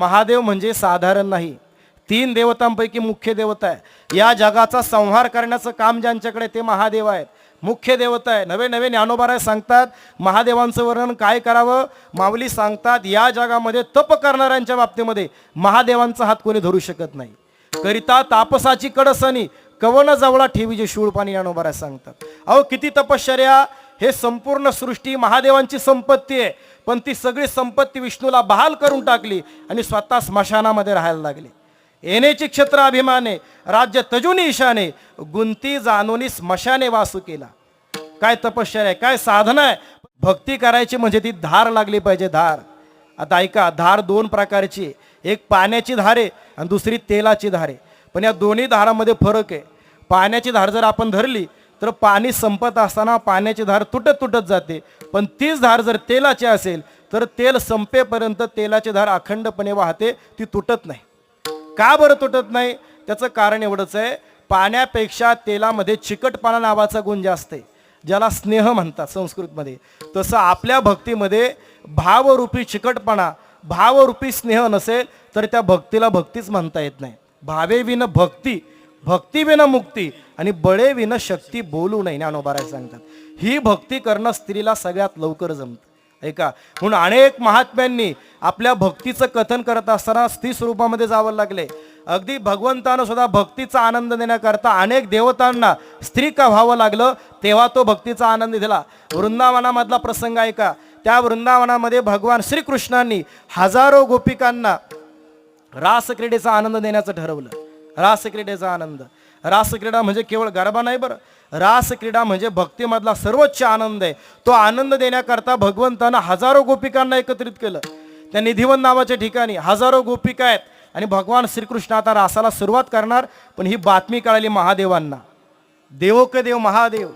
महादेव म्हणजे साधारण नाही. तीन देवतांपैकी मुख्य देवता आहे. या जगाचा संहार करण्याचं काम ज्यांच्याकडे ते महादेव आहेत. मुख्य देवता आहे. नवे नवे ज्ञानोबाराय सांगतात महादेवांचं वर्णन काय करावं? माऊली सांगतात या जगामध्ये तप करणाऱ्यांच्या बाबतीमध्ये महादेवांचा हात कोणी धरू शकत नाही. करिता तापसाची कडसनी कवन जवळा ठेवी जे शूळपाणी ज्ञानोबाराय सांगतात. अहो किती तपश्चर्या हे संपूर्ण सृष्टी महादेवांची संपत्ती आहे. पण ती सगळी संपत्ती विष्णूला बहाल करून टाकली आणि स्वतः स्मशानामध्ये राहायला लागली. येण्याची क्षेत्र अभिमाने राज्य तजुनी ईशाने गुंती जाणूनी स्मशाने वासू केला. काय तपश्चर्या आहे काय साधना आहे? भक्ती करायची म्हणजे ती धार लागली पाहिजे धार. आता ऐका धार दोन प्रकारची एक पाण्याची धार आहे आणि दुसरी तेलाची धार आहे. पण या दोन्ही धारामध्ये फरक आहे. पाण्याची धार जर आपण धरली तर पाणी संपत असताना पाण्याची धार तुटत तुटत जाते. पण तीच धार जर तेलाची असेल तर तेल संपेपर्यंत तेलाची धार अखंडपणे वाहते ती तुटत नाही. का बरं तुटत नाही? त्याचं कारण एवढंच आहे पाण्यापेक्षा तेलामध्ये चिकटपणा नावाचा गुण जास्त आहे ज्याला स्नेह म्हणतात संस्कृतमध्ये. तसं आपल्या भक्तीमध्ये भावरूपी चिकटपणा भावरूपी स्नेह नसेल तर त्या भक्तीला भक्तीच म्हणता येत नाही. भावेविन भक्ती भक्तीविन मुक्ती आणि बळे विन शक्ती बोलू नये ज्ञानोबाराय सांगतात. ही भक्ती करणं स्त्रीला सगळ्यात लवकर जमतं. ऐका म्हणून अनेक महात्म्यांनी आपल्या भक्तीचं कथन करत असताना स्त्री स्वरूपामध्ये जावं लागले. अगदी भगवंतानं सुद्धा भक्तीचा आनंद देण्याकरता अनेक देवतांना स्त्री का व्हावं लागलं तेव्हा तो भक्तीचा आनंद दिला. वृंदावनामधला प्रसंग ऐका. त्या वृंदावनामध्ये भगवान श्रीकृष्णांनी हजारो गोपिकांना रासक्रीडेचा आनंद देण्याचं ठरवलं. रासक्रीडेचा आनंद. रासक्रीडा म्हणजे केवळ गरबा नाही बरं. रासक्रीडा म्हणजे भक्तीमधला सर्वोच्च आनंद आहे. तो आनंद देण्याकरता भगवंतानं हजारो गोपिकांना एकत्रित केलं. त्या निधिवन नावाच्या ठिकाणी हजारो गोपिका आहेत आणि भगवान श्रीकृष्ण आता रासाला सुरुवात करणार पण ही बातमी कळाली महादेवांना. देव देव महादेव.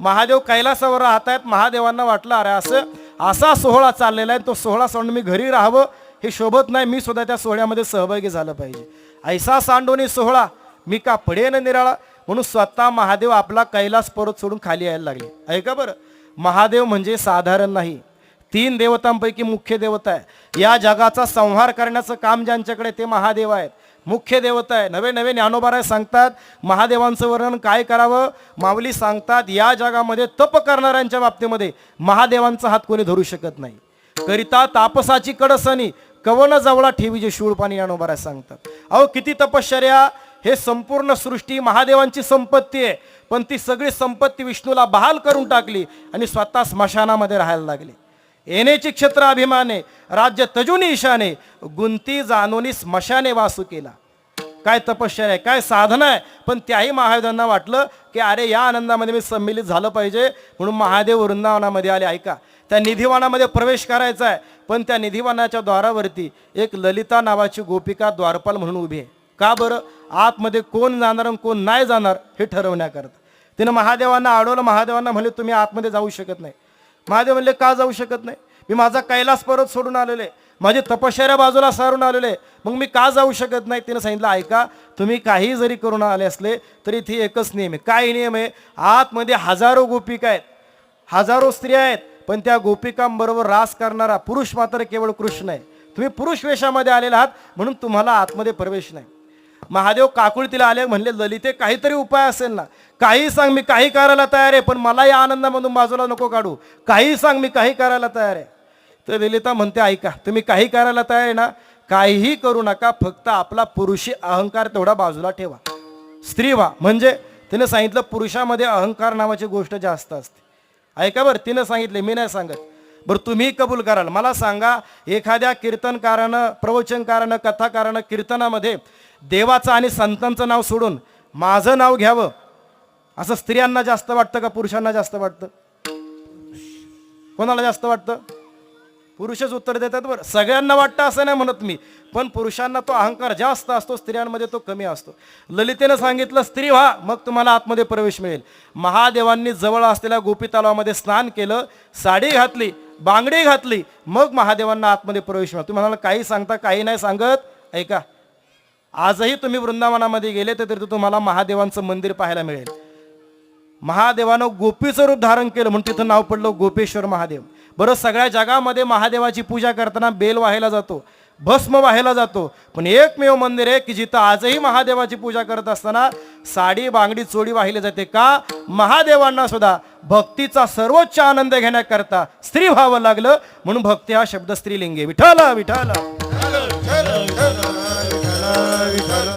महादेव कैलासावर राहत आहेत महादेवांना वाटलं अरे असं असा सोहळा चाललेला आहे तो सोहळा सोडून मी घरी राहावं हे शोभत नाही मी सुद्धा त्या सोहळ्यामध्ये सहभागी झालं पाहिजे. ऐसा सांडोनी सोहळा मी का पडेन निराळा? म्हणून स्वतः महादेव आपला कैलास परत सोडून खाली यायला लागले. ऐका बरं? महादेव म्हणजे साधारण नाही. तीन देवतांपैकी मुख्य देवता आहे. या जगाचा संहार करण्याचं काम ज्यांच्याकडे ते महादेव आहेत. मुख्य देवता आहे. नवे नवे ज्ञानोबाराय सांगतात महादेवांचं वर्णन काय करावं? माऊली सांगतात या जगामध्ये तप करणाऱ्यांच्या बाबतीमध्ये महादेवांचा हात कोणी धरू शकत नाही. करिता तापसाची कडसनी कवन जवळा ठेवी जे शूळपाणी ज्ञानोबाराय सांगतात. अहो किती तपश्चर्या! हे संपूर्ण सृष्टी महादेवांची संपत्ती आहे. पण ती सगळी संपत्ती विष्णूला बहाल करून टाकली आणि स्वतः स्मशानामध्ये राहायला लागली. येण्याची क्षेत्र अभिमाने राज्य तजुनी ईशाने गुंती जाणूनी स्मशाने वासू केला. काय तपश्चर्या आहे काय साधना आहे पण त्याही महादेवांना वाटलं की अरे या आनंदामध्ये मी सम्मिलित झालं पाहिजे म्हणून महादेव वृंदावनामध्ये आले. ऐका त्या निधिवानामध्ये प्रवेश करायचा आहे पण त्या निधिवानाच्या द्वारावरती एक ललिता नावाची गोपिका द्वारपाल म्हणून उभी आहे. का बरं? आतमध्ये कोण जाणार आणि कोण नाही जाणार हे ठरवण्याकरता. तिनं महादेवांना अडवलं महादेवांना म्हणले तुम्ही आतमध्ये जाऊ शकत नाही. महादेव म्हणले का जाऊ शकत नाही? मी माझा कैलास परत सोडून आलेले माझी तपश्चर्या बाजूला सारून आलेले मग मी का जाऊ शकत नाही? तिनं सांगितलं ऐका तुम्ही काही जरी करून आले असले तरी इथे एकच नियम आहे. काय नियम आहे? आतमध्ये हजारो गोपिका आहेत. हजारो स्त्रिया आहेत. पण त्या गोपिकांबरोबर रास करणारा पुरुष मात्र केवळ कृष्ण आहे. तुम्ही पुरुष वेशामध्ये आलेला आहात म्हणून तुम्हाला आतमध्ये प्रवेश नाही. महादेव काकुळतीला आले म्हणले ललिते काहीतरी उपाय असेल ना. काही सांग मी काही करायला तयार आहे पण मला या आनंदामधून बाजूला नको काढू. काही सांग मी काही करायला तयार आहे. तर ललिता म्हणते ऐका तुम्ही काही करायला तयार आहे ना काहीही करू नका फक्त आपला पुरुषी अहंकार तेवढा बाजूला ठेवा. स्त्री व्हा. म्हणजे तिने सांगितलं पुरुषामध्ये अहंकार नावाची गोष्ट जास्त असते. ऐका बरं तिनं सांगितले मी नाही सांगत. बरं तुम्ही कबूल कराल. मला सांगा एखाद्या कीर्तनकारानं प्रवचनकारानं कथाकारानं कीर्तनामध्ये देवाचं आणि संतांचं नाव सोडून माझं नाव घ्यावं. असं स्त्रियांना जास्त वाटतं का पुरुषांना जास्त वाटतं? कोणाला जास्त वाटतं? पुरुषच उत्तर देतात बरं. सगळ्यांना वाटतं असं नाही म्हणत मी. पण पुरुषांना तो अहंकार जास्त असतो स्त्रियांमध्ये तो कमी असतो. ललितेनं सांगितलं स्त्री व्हा मग तुम्हाला आतमध्ये प्रवेश मिळेल. महादेवांनी जवळ असलेल्या गोपी तलावामध्ये स्नान केलं साडी घातली बांगडी घातली मग महादेवांना आतमध्ये प्रवेश मिळाला. तुम्ही म्हणाला काही सांगता काही नाही सांगत. ऐका. आजही तुम्ही वृंदावनामध्ये गेले तर तिथे तुम्हाला महादेवांचं मंदिर पाहायला मिळेल. महादेवानं गोपीचं रूप धारण केलं म्हणून तिथं नाव पडलं गोपेश्वर महादेव. बरं सगळ्या जगामध्ये महादेवाची पूजा करताना बेल व्हायला जातो भस्म वाहायला जातो. पण एकमेव मंदिर आहे की जिथं आजही महादेवाची पूजा करत असताना साडी बांगडी चोडी वाहिली जाते का? महादेवांना सुद्धा भक्तीचा सर्वोच्च आनंद घेण्याकरता स्त्री व्हावं लागलं म्हणून भक्ती हा शब्द स्त्रीलिंगे आहे. विठाला विठाला